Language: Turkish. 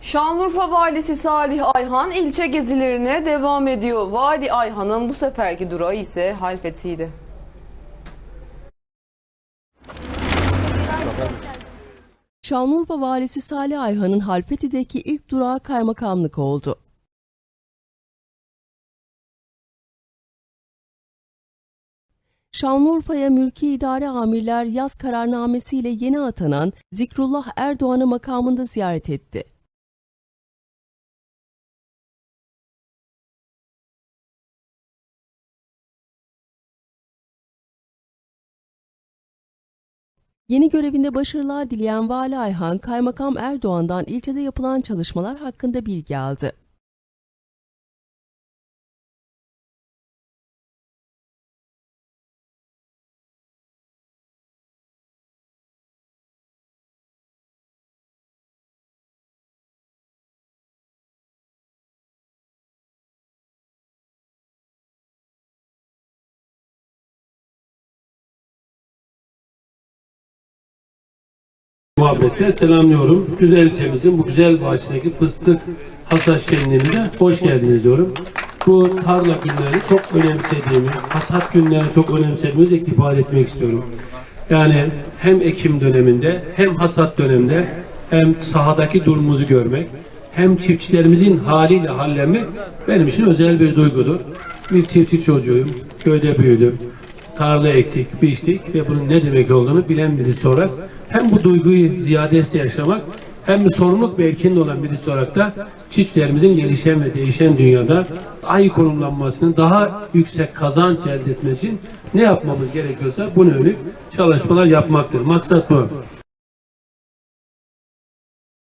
Şanlıurfa Valisi Salih Ayhan ilçe gezilerine devam ediyor. Vali Ayhan'ın bu seferki durağı ise Halfeti'ydi. Şanlıurfa Valisi Salih Ayhan'ın Halfeti'deki ilk durağı kaymakamlık oldu. Şanlıurfa'ya mülki idare amirler yaz kararnamesiyle yeni atanan Zikrullah Erdoğan'ı makamında ziyaret etti. Yeni görevinde başarılar dileyen Vali Ayhan, Kaymakam Erdoğan'dan ilçede yapılan çalışmalar hakkında bilgi aldı. Muhabbette selamlıyorum. Güzel ilçemizin bu güzel bahçedeki fıstık hasat şenliğimize hoş geldiniz diyorum. Bu tarla günlerini çok önemsediğimi, hasat günlerini çok önemsediğimizi ifade etmek istiyorum. Yani hem ekim döneminde hem hasat döneminde hem sahadaki durumumuzu görmek hem çiftçilerimizin haliyle hallenmek benim için özel bir duygudur. Bir çiftçi çocuğuyum, köyde büyüdüm tarla ektik, biçtik ve bunun ne demek olduğunu bilen birisi olarak hem bu duyguyu ziyadesiyle yaşamak hem sorumluluk mevkinde olan birisi olarak da çiftçilerimizin gelişen ve değişen dünyada daha iyi konumlanmasını, daha yüksek kazanç elde etmesi için ne yapmamız gerekiyorsa buna yönelik çalışmalar yapmaktır. Maksat bu.